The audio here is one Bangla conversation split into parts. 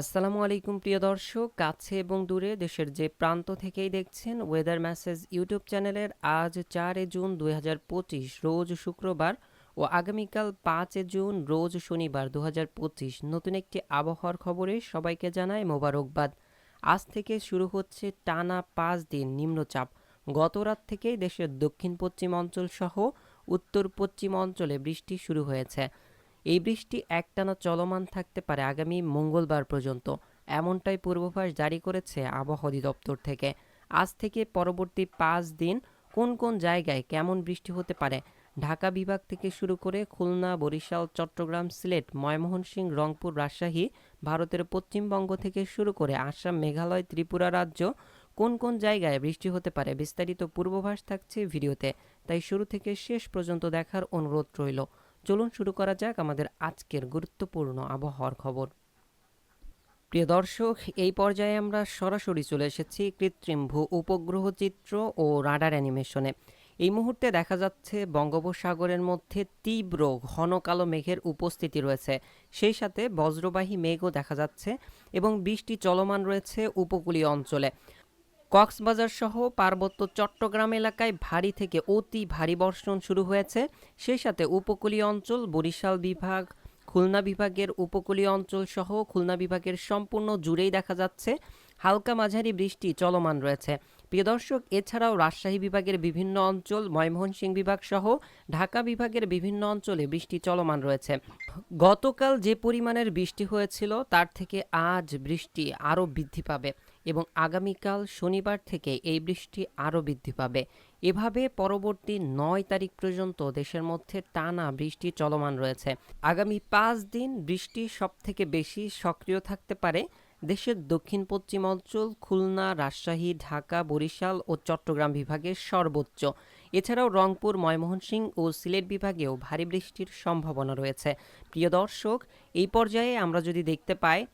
আসসালামু আলাইকুম, প্রিয় দর্শক। কাছে এবং দূরে দেশের যে প্রান্ত থেকেই দেখছেন ওয়েদার মেসেজ ইউটিউব চ্যানেলের আজ চারে জুন দু হাজার পঁচিশ, রোজ শুক্রবার ও আগামীকাল পাঁচে জুন, রোজ শনিবার দু হাজার পঁচিশ। নতুন একটি আবহাওয়ার খবরে সবাইকে জানায় মোবারকবাদ। আজ থেকে শুরু হচ্ছে টানা পাঁচ দিন নিম্নচাপ। গত রাত থেকেই দেশের দক্ষিণ পশ্চিম অঞ্চল সহ উত্তর পশ্চিম অঞ্চলে বৃষ্টি শুরু হয়েছে। এই বৃষ্টি একটানা চলমান থাকতে পারে আগামী মঙ্গলবার পর্যন্ত। এমনটাই পূর্বাভাস জারি করেছে আবহাওয়া অধিদপ্তর থেকে। আজ থেকে পরবর্তী পাঁচ দিন কোন কোন জায়গায় কেমন বৃষ্টি হতে পারে? ঢাকা বিভাগ থেকে শুরু করে খুলনা, বরিশাল, চট্টগ্রাম, সিলেট, ময়মনসিংহ, রংপুর, রাজশাহী, ভারতের পশ্চিমবঙ্গ থেকে শুরু করে আসাম, মেঘালয়, ত্রিপুরা রাজ্য কোন কোন জায়গায় বৃষ্টি হতে পারে বিস্তারিত পূর্বাভাস থাকছে ভিডিওতে। তাই শুরু থেকে শেষ পর্যন্ত দেখার অনুরোধ রইল। চলুন শুরু করা যাক আমাদের আজকের গুরুত্বপূর্ণ আবহাওয়ার খবর। প্রিয় দর্শক, এই পর্যায়ে আমরা সরাসরি চলে এসেছি কৃত্রিম ভূ উপগ্রহ চিত্র ও রাডার অ্যানিমেশনে। এই মুহূর্তে দেখা যাচ্ছে বঙ্গোপসাগরের মধ্যে তীব্র ঘন কালো মেঘের উপস্থিতি রয়েছে। সেই সাথে বজ্রবাহী মেঘও দেখা যাচ্ছে এবং বৃষ্টি চলমান রয়েছে উপকূলীয় অঞ্চলে। কক্সবাজার সহ পার্বত্য চট্টগ্রাম এলাকায় ভারী থেকে অতি ভারী বর্ষণ শুরু হয়েছে। সেই সাথে উপকূলীয় অঞ্চল, বরিশাল বিভাগ, খুলনা বিভাগের উপকূলীয় অঞ্চল সহ খুলনা বিভাগের সম্পূর্ণ জুড়েই দেখা যাচ্ছে। হালকা মাঝারি বৃষ্টি চলমান রয়েছে। প্রিয় দর্শক, এছাড়াও রাজশাহী বিভাগের বিভিন্ন অঞ্চল, ময়মনসিংহ বিভাগ সহ ঢাকা বিভাগের বিভিন্ন অঞ্চলে বৃষ্টি চলমান রয়েছে। গতকাল যে পরিমাণের বৃষ্টি হয়েছিল, তার থেকে আজ বৃষ্টি আরও বৃদ্ধি পাবে এবং আগামীকাল শনিবার থেকে এই বৃষ্টি আরও বৃদ্ধি পাবে। এভাবে পরবর্তী নয় তারিখ পর্যন্ত দেশের মধ্যে টানা বৃষ্টি চলমান রয়েছে। আগামী পাঁচ দিন বৃষ্টি সবথেকে বেশি সক্রিয় থাকতে পারে দেশের দক্ষিণ পশ্চিম অঞ্চল, খুলনা, রাজশাহী, ঢাকা, বরিশাল ও চট্টগ্রাম বিভাগের সর্বোচ্চ। এছাড়াও রংপুর ময়মনসিংহ ও সিলেট বিভাগেও ভারী বৃষ্টির সম্ভাবনা রয়েছে। প্রিয় দর্শক, এই পর্যায়ে আমরা যদি দেখতে পাই,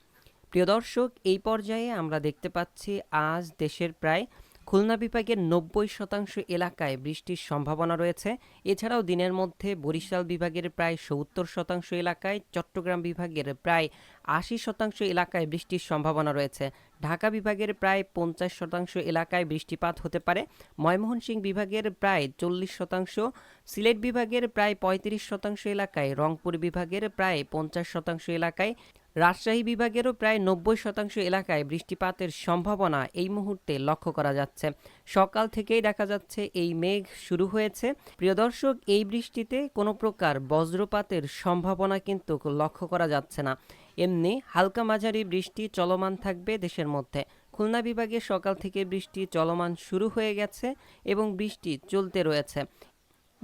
প্রিয় দর্শক, এই পর্যায়ে আমরা দেখতে পাচ্ছি আজ দেশের প্রায় খুলনা বিভাগের নব্বই শতাংশ এলাকায় বৃষ্টির সম্ভাবনা রয়েছে। এছাড়াও দিনের মধ্যে বরিশাল বিভাগের প্রায় সত্তর শতাংশ এলাকায়, চট্টগ্রাম বিভাগের প্রায় আশি শতাংশ এলাকায় বৃষ্টির সম্ভাবনা রয়েছে। ঢাকা বিভাগের প্রায় পঞ্চাশ শতাংশ এলাকায় বৃষ্টিপাত হতে পারে। ময়মনসিংহ বিভাগের প্রায় চল্লিশ শতাংশ, সিলেট বিভাগের প্রায় পঁয়ত্রিশ শতাংশ এলাকায়, রংপুর বিভাগের প্রায় পঞ্চাশ শতাংশ এলাকায়, রাজশাহী বিভাগেরও প্রায় নব্বই শতাংশ এলাকায় বৃষ্টিপাতের সম্ভাবনা এই মুহূর্তে লক্ষ্য করা যাচ্ছে। সকাল থেকেই দেখা যাচ্ছে এই মেঘ শুরু হয়েছে। প্রিয় দর্শক, এই বৃষ্টিতে কোনো প্রকার বজ্রপাতের সম্ভাবনা কিন্তু লক্ষ্য করা যাচ্ছে না। এমনি হালকা মাঝারি বৃষ্টি চলমান থাকবে দেশের মধ্যে। খুলনা বিভাগে সকাল থেকে বৃষ্টি চলমান শুরু হয়ে গেছে এবং বৃষ্টি চলতে রয়েছে।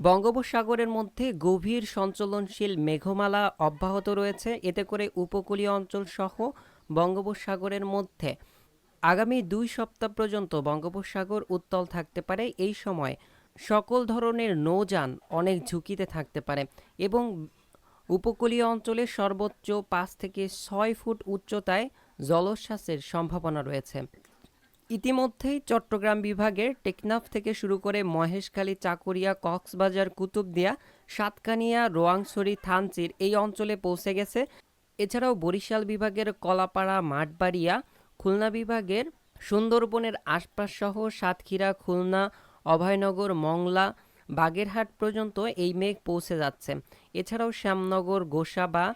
বঙ্গোপসাগরের মধ্যে গভীর সঞ্চলনশীল মেঘমালা অব্যাহত রয়েছে। এতে করে উপকূলীয় অঞ্চল সহ বঙ্গোপসাগরের মধ্যে আগামী দুই সপ্তাহ পর্যন্ত বঙ্গোপসাগর উত্তল থাকতে পারে। এই সময় সকল ধরনের নৌযান অনেক ঝুঁকিতে থাকতে পারে এবং উপকূলীয় অঞ্চলে সর্বোচ্চ পাঁচ থেকে ছয় ফুট উচ্চতায় জলোচ্ছ্বাসের সম্ভাবনা রয়েছে। ইতিমধ্যেই চট্টগ্রাম বিভাগের টেকনাফ থেকে শুরু করে মহেশখালী, চাকুরিয়া, কক্সবাজার, কুতুবদিয়া, সাতকানিয়া, রোয়াংছড়ি, থানচির এই অঞ্চলে পৌঁছে গেছে। এছাড়াও বরিশাল বিভাগের কলাপাড়া, মাঠবাড়িয়া, খুলনা বিভাগের সুন্দরবনের আশপাশসহ সাতক্ষীরা, খুলনা, অভয়নগর, মংলা বাগেরহাট পর্যন্ত এই মেঘ পৌঁছে যাচ্ছে। এছাড়াও শ্যামনগর, গোসাবা,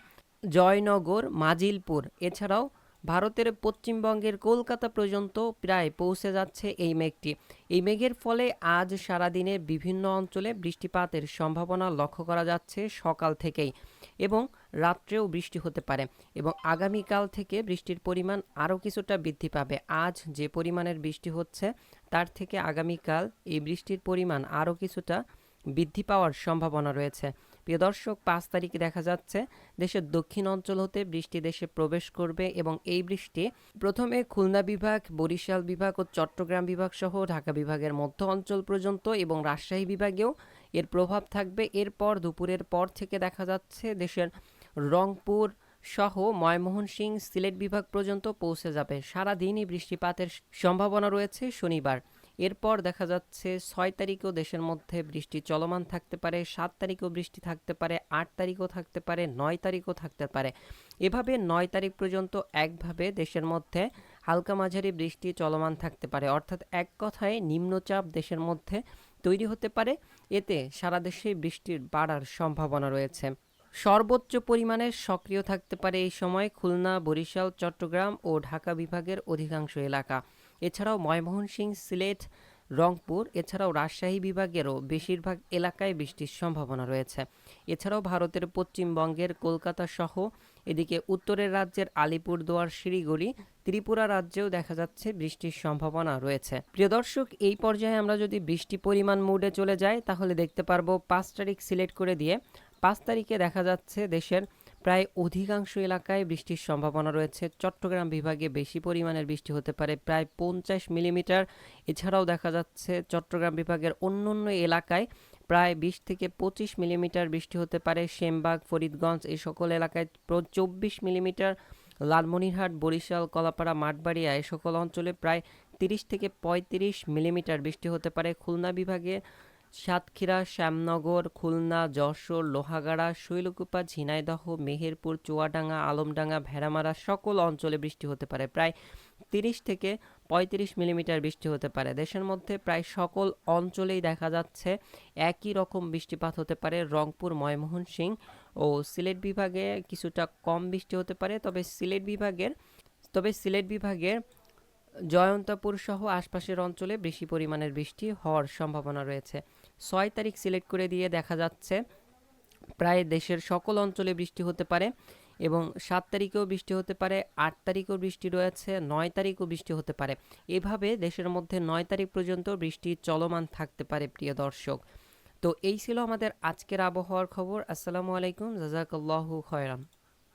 জয়নগর, মাজিলপুর, এছাড়াও ভারতের পশ্চিমবঙ্গের কলকাতা পর্যন্ত প্রায় পৌঁছে যাচ্ছে এই মেঘটি। এই মেঘের ফলে আজ সারাদিনে বিভিন্ন অঞ্চলে বৃষ্টিপাতের সম্ভাবনা লক্ষ্য করা যাচ্ছে সকাল থেকেই। এবং রাত্রেও বৃষ্টি হতে পারে এবং আগামীকাল থেকে বৃষ্টির পরিমাণ আরও কিছুটা বৃদ্ধি পাবে। আজ যে পরিমাণের বৃষ্টি হচ্ছে, তার থেকে আগামীকাল এই বৃষ্টির পরিমাণ আরও কিছুটা বৃদ্ধি পাওয়ার সম্ভাবনা রয়েছে। প্রিয় দর্শক, পাঁচ তারিখে দেখা যাচ্ছে, দেশের দক্ষিণ অঞ্চল হতে বৃষ্টি দেশে প্রবেশ করবে এবং এই বৃষ্টি প্রথমে খুলনা বিভাগ, বরিশাল বিভাগ ও চট্টগ্রাম বিভাগ সহ ঢাকা বিভাগের মধ্য অঞ্চল পর্যন্ত এবং রাজশাহী বিভাগেও এর প্রভাব থাকবে। এরপর দুপুরের পর থেকে দেখা যাচ্ছে দেশের রংপুর সহ ময়মনসিংহ সিলেট বিভাগ পর্যন্ত পৌঁছে যাবে। সারাদিনই বৃষ্টিপাতের সম্ভাবনা রয়েছে শনিবার। এরপর দেখা যাচ্ছে ছয় তারিখও দেশের মধ্যে বৃষ্টি চলমান থাকতে পারে, সাত তারিখও বৃষ্টি থাকতে পারে, আট তারিখও থাকতে পারে, নয় তারিখও থাকতে পারে। এভাবে নয় তারিখ পর্যন্ত একভাবে দেশের মধ্যে হালকা মাঝারি বৃষ্টি চলমান থাকতে পারে। অর্থাৎ এক কথায় নিম্নচাপ দেশের মধ্যে তৈরি হতে পারে। এতে সারা দেশে বৃষ্টির বাড়ার সম্ভাবনা রয়েছে। সর্বোচ্চ পরিমাণে সক্রিয় থাকতে পারে এই সময় খুলনা, বরিশাল, চট্টগ্রাম ও ঢাকা বিভাগের অধিকাংশ এলাকা। এছাড়াও ময়মোহনসিং সিলেট রংপুর, এছাড়াও রাজশাহী বিভাগেরও বেশিরভাগ এলাকায় বৃষ্টির সম্ভাবনা রয়েছে। এছাড়াও ভারতের পশ্চিমবঙ্গের কলকাতা সহ এদিকে উত্তরের রাজ্যের আলিপুরদুয়ার, শিলিগুড়ি, ত্রিপুরা রাজ্যেও দেখা যাচ্ছে বৃষ্টির সম্ভাবনা রয়েছে। প্রিয় দর্শক, এই পর্যায়ে আমরা যদি বৃষ্টি পরিমাণ মুডে চলে যাই, তাহলে দেখতে পারব পাঁচ তারিখ সিলেক্ট করে দিয়ে পাঁচ তারিখে দেখা যাচ্ছে দেশের প্রায় অধিকাংশ এলাকায় বৃষ্টির সম্ভাবনা রয়েছে। চট্টগ্রাম বিভাগে বেশি পরিমাণের বৃষ্টি হতে পারে, প্রায় পঞ্চাশ মিলিমিটার। এছাড়াও দেখা যাচ্ছে চট্টগ্রাম বিভাগের অন্য অন্য এলাকায় প্রায় বিশ থেকে পঁচিশ মিলিমিটার বৃষ্টি হতে পারে। সেমবাগ, ফরিদগঞ্জ এই সকল এলাকায় চব্বিশ মিলিমিটার। লালমনিরহাট, বরিশাল, কলাপাড়া, মাঠবাড়িয়া এই সকল অঞ্চলে প্রায় তিরিশ থেকে পঁয়ত্রিশ মিলিমিটার বৃষ্টি হতে পারে। খুলনা বিভাগে সাতক্ষীরা, শ্যামনগর, খুলনা, যশোর, লোহাগাড়া, শৈলকুপা, ঝিনাইদহ, মেহেরপুর, চুয়াডাঙ্গা, আলমডাঙ্গা, ভেড়ামারা সকল অঞ্চলে বৃষ্টি হতে পারে। প্রায় তিরিশ থেকে পঁয়ত্রিশ মিলিমিটার বৃষ্টি হতে পারে। দেশের মধ্যে প্রায় সকল অঞ্চলেই দেখা যাচ্ছে একই রকম বৃষ্টিপাত হতে পারে। রংপুর ময়মোহন সিং ও সিলেট বিভাগে কিছুটা কম বৃষ্টি হতে পারে। তবে সিলেট বিভাগের, তবে সিলেট বিভাগের জয়ন্তপুর সহ আশপাশের অঞ্চলে বেশি পরিমাণের বৃষ্টি হওয়ার সম্ভাবনা রয়েছে। ছয় তারিখ সিলেক্ট করে দিয়ে দেখা যাচ্ছে, প্রায় দেশের সকল অঞ্চলে বৃষ্টি হতে পারে এবং সাত তারিখেও বৃষ্টি হতে পারে, আট তারিখেও বৃষ্টি রয়েছে, নয় তারিখও বৃষ্টি হতে পারে। এভাবে দেশের মধ্যে নয় তারিখ পর্যন্ত বৃষ্টি চলমান থাকতে পারে, প্রিয় দর্শক। তো এই ছিল আমাদের আজকের আবহাওয়ার খবর। আসসালামু আলাইকুম, জাজাকাল্লাহু খয়রাম